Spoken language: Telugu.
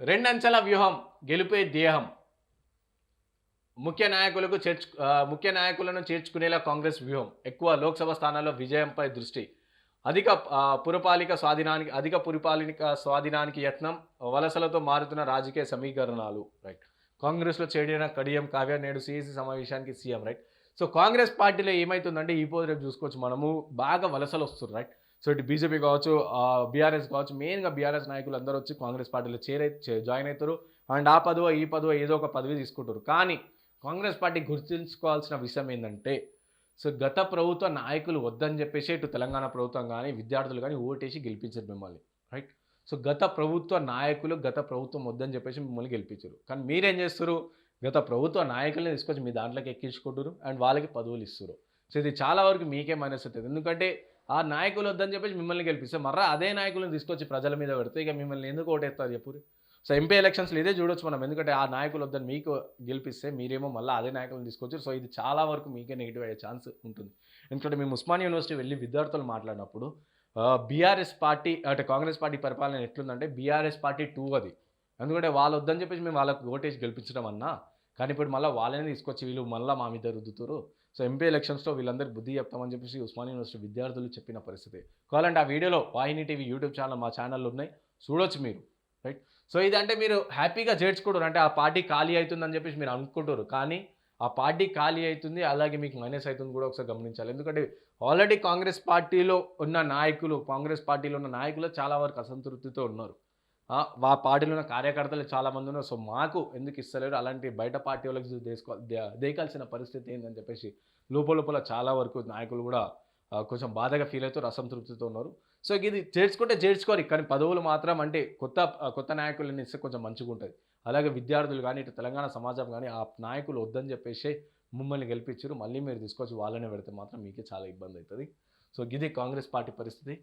రెండంచెల వ్యూహం గెలుపే ధ్యేయం ముఖ్య నాయకులకు చేర్చు ముఖ్య నాయకులను చేర్చుకునేలా కాంగ్రెస్ వ్యూహం. ఎక్కువ లోక్సభ స్థానాల్లో విజయంపై దృష్టి. అధిక పురపాలిక స్వాధీనానికి అధిక పురపాలిక స్వాధీనానికి యత్నం వలసలతో మారుతున్న రాజకీయ సమీకరణాలు. రైట్. కాంగ్రెస్లో చేరిన కడియం కావ్య నేడు సిఎసి సమావేశానికి సీఎం రైట్. సో కాంగ్రెస్ పార్టీలో ఏమవుతుందంటే ఈ పోదు రేపు చూసుకోవచ్చు మనము. బాగా వలసలు వస్తుంది రైట్. సో ఇటు బీజేపీ కావచ్చు బీఆర్ఎస్ కావచ్చు మెయిన్గా బీఆర్ఎస్ నాయకులు అందరూ వచ్చి కాంగ్రెస్ పార్టీలో చేరే జాయిన్ అవుతారు. అండ్ ఆ పదవ ఈ పదవ ఏదో ఒక పదవి తీసుకుంటారు. కానీ కాంగ్రెస్ పార్టీ గుర్తుంచుకోవాల్సిన విషయం ఏంటంటే సో గత ప్రభుత్వ నాయకులు వద్దని చెప్పేసి ఇటు తెలంగాణ ప్రభుత్వం కానీ విద్యార్థులు కానీ ఓటేసి గెలిపించారు మిమ్మల్ని రైట్? సో గత ప్రభుత్వ నాయకులు గత ప్రభుత్వం వద్దని చెప్పేసి మిమ్మల్ని గెలిపించారు. కానీ మీరేం చేస్తారు? గత ప్రభుత్వ నాయకుల్ని తీసుకొచ్చి మీ దాంట్లోకి ఎక్కించుకుంటారు. అండ్ వాళ్ళకి పదవులు ఇస్తారు. సో ఇది చాలా వరకు మీకే మైనస్ అవుతుంది. ఎందుకంటే ఆ నాయకులు వద్దని చెప్పేసి మిమ్మల్ని గెలిపిస్తే మర్రా అదే నాయకులను తీసుకొచ్చి ప్రజల మీద పెడితే ఇక మిమ్మల్ని ఎందుకు ఓటేస్తారు చెప్పురు సో ఎంపీ ఎలక్షన్స్లో ఇదే చూడొచ్చు మనం. ఎందుకంటే ఆ నాయకులు వద్దని మీకు గెలిపిస్తే మీరేమో మళ్ళీ అదే నాయకులను తీసుకొచ్చారు. సో ఇది చాలా వరకు మీకే నెగిటివ్ అయ్యే ఛాన్స్ ఉంటుంది. ఎందుకంటే మేము ఉస్మాన్ యూనివర్సిటీ వెళ్ళి విద్యార్థులు మాట్లాడినప్పుడు బీఆర్ఎస్ పార్టీ అంటే కాంగ్రెస్ పార్టీ పరిపాలన ఎట్లుందంటే బీఆర్ఎస్ పార్టీ టూ అది. ఎందుకంటే వాళ్ళు వద్దని చెప్పేసి మేము వాళ్ళకి ఓటేసి గెలిపించడం అన్నా కానీ ఇప్పుడు మళ్ళీ వాళ్ళని తీసుకొచ్చి వీళ్ళు మళ్ళీ మా మీద రుద్దుతారు. సో ఎంపీ ఎలక్షన్స్లో వీళ్ళందరూ బుద్ధి చెప్తామని చెప్పేసి ఉస్మాన్ యూనివర్సిటీ విద్యార్థులు చెప్పిన పరిస్థితి. కావాలంటే ఆ వీడియోలో వాహిని టీవీ యూట్యూబ్ ఛానల్ మా ఛానల్లో ఉన్నాయి. చూడొచ్చు మీరు. రైట్? సో ఇదంటే మీరు హ్యాపీగా చేర్చుకోవడం అంటే ఆ పార్టీ ఖాళీ అవుతుందని చెప్పేసి మీరు అనుకుంటారు కానీ ఆ పార్టీ ఖాళీ అవుతుంది. అలాగే మీకు మైనస్ అవుతుంది కూడా ఒకసారి గమనించాలి. ఎందుకంటే ఆల్రెడీ కాంగ్రెస్ పార్టీలో ఉన్న నాయకులు కాంగ్రెస్ పార్టీలో ఉన్న నాయకులు చాలా వరకు అసంతృప్తితో ఉన్నారు. వా పార్టీలో ఉన్న కార్యకర్తలు చాలామంది ఉన్నారు. సో మాకు ఎందుకు ఇస్తలేరు? అలాంటి బయట పార్టీ వాళ్ళకి తీసుకో దేకాల్సిన పరిస్థితి ఏందని చెప్పేసి లోపల లోపల చాలా వరకు నాయకులు కూడా కొంచెం బాధగా ఫీల్ అవుతారు అసంతృప్తితో ఉన్నారు. సో ఇది చేర్చుకుంటే చేర్చుకోరు కానీ పదవులు మాత్రం అంటే కొత్త కొత్త నాయకులను ఇస్తే కొంచెం మంచిగా ఉంటుంది. అలాగే విద్యార్థులు కానీ ఇటు తెలంగాణ సమాజం కానీ ఆ నాయకులు వద్దని చెప్పేసి మమ్మల్ని గెలిపించారు. మళ్ళీ మీరు తీసుకొచ్చి వాళ్ళనే పెడితే మాత్రం మీకే చాలా ఇబ్బంది అవుతుంది. సో ఇది కాంగ్రెస్ పార్టీ పరిస్థితి.